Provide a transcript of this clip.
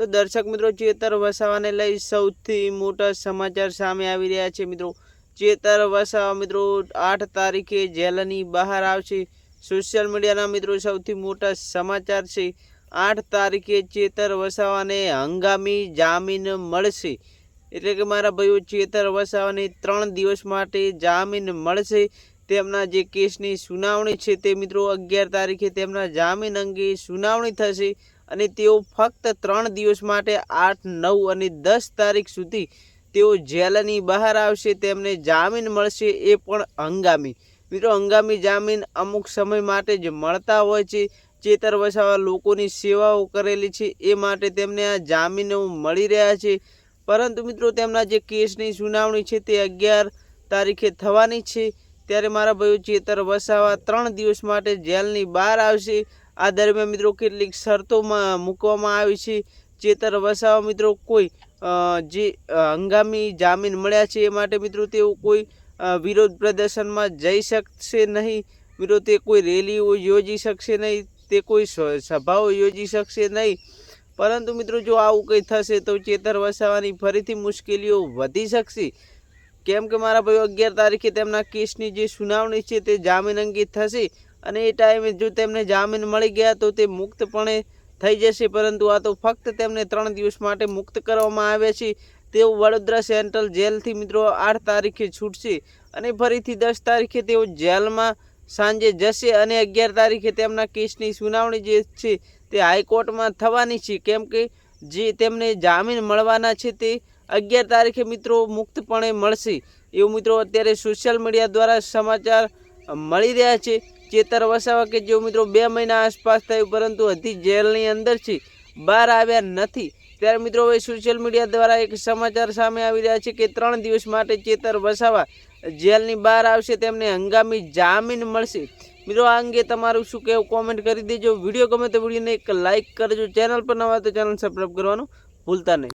તો દર્શક મિત્રો ચેતર વસાવાને લઈ સૌથી મોટા સમાચાર સામે આવી રહ્યા છે મિત્રો. ચેતર વસાવા મિત્રો, આઠ તારીખે જેલની બહાર આવશે. સોશિયલ મીડિયાના મિત્રો સૌથી મોટા સમાચાર છે, આઠ તારીખે ચેતર વસાવાને હંગામી જામીન મળશે. એટલે કે મારા ભાઈઓ, ચેતર વસાવાને ત્રણ દિવસ માટે જામીન મળશે. તેમના જે કેસની સુનાવણી છે તે મિત્રો અગિયાર તારીખે તેમના જામીન અંગે સુનાવણી થશે. અને તેઓ ફક્ત ત્રણ દિવસ માટે આઠ, નવ અને દસ તારીખ સુધી તેઓ જેલની બહાર આવશે, તેમને જામીન મળશે એ પણ હંગામી. મિત્રો, હંગામી જામીન અમુક સમય માટે જ મળતા હોય છે, ચેતર વસાવા લોકોની સેવાઓ કરેલી છે, એ માટે તેમને આ જામીનો મળી રહ્યા છે. પરંતુ મિત્રો, તેમના જે કેસની સુનાવણી છે તે અગિયાર તારીખે થવાની છે. ત્યારે મારા ભાઈઓ, ચેતર વસાવા ત્રણ દિવસ માટે જેલની બહાર આવશે. આ દરમિયાન મિત્રો કેટલીક શરતોમાં મૂકવામાં આવી છે. ચેતર વસાવા મિત્રો કોઈ જે હંગામી જામીન મળ્યા છે એ માટે મિત્રો તેઓ કોઈ વિરોધ પ્રદર્શનમાં જઈ શકશે નહીં. મિત્રો તે કોઈ રેલીઓ યોજી શકશે નહીં, તે કોઈ સભાઓ યોજી શકશે નહીં. પરંતુ મિત્રો જો આવું કંઈ થશે તો ચેતર વસાવાની ફરીથી મુશ્કેલીઓ વધી શકશે. કેમ કે મારા ભાઈઓ, અગિયાર તારીખે તેમના કેસની જે સુનાવણી છે તે જામીન અંગે થશે. અને એ ટાઈમે જો તેમને જામીન મળી ગયા તો તે મુક્તપણે થઈ જશે, પરંતુ આ તો ફક્ત તેમને ત્રણ દિવસ માટે મુક્ત કરવામાં આવે છે. તેઓ વડોદરા સેન્ટ્રલ જેલથી મિત્રો આઠ તારીખે છૂટશે અને ફરીથી દસ તારીખે તેઓ જેલમાં સાંજે જશે અને અગિયાર તારીખે તેમના કેસની સુનાવણી જે છે તે હાઈકોર્ટમાં થવાની છે. કેમ કે જે તેમને જામીન મળવાના છે તે અગિયાર તારીખે મિત્રો મુક્તપણે મળશે. એવું મિત્રો અત્યારે સોશિયલ મીડિયા દ્વારા સમાચાર મળી રહ્યા છે. ચેતર વસાવા કે જેઓ મિત્રો બે મહિના આસપાસ થયું, પરંતુ હજી જેલની અંદર છે, બહાર આવ્યા નથી. ત્યારે મિત્રો હવે સોશિયલ મીડિયા દ્વારા એક સમાચાર સામે આવી રહ્યા છે કે ત્રણ દિવસ માટે ચેતર વસાવા જેલની બહાર આવશે, તેમને હંગામી જામીન મળશે. મિત્રો, આ અંગે તમારું શું કહેવું? કોમેન્ટ કરી દેજો. વીડિયો ગમે તો વિડીયોને એક લાઇક કરજો. ચેનલ પર નવા તો ચેનલ સબસ્ક્રાઈબ કરવાનું ભૂલતા નહીં.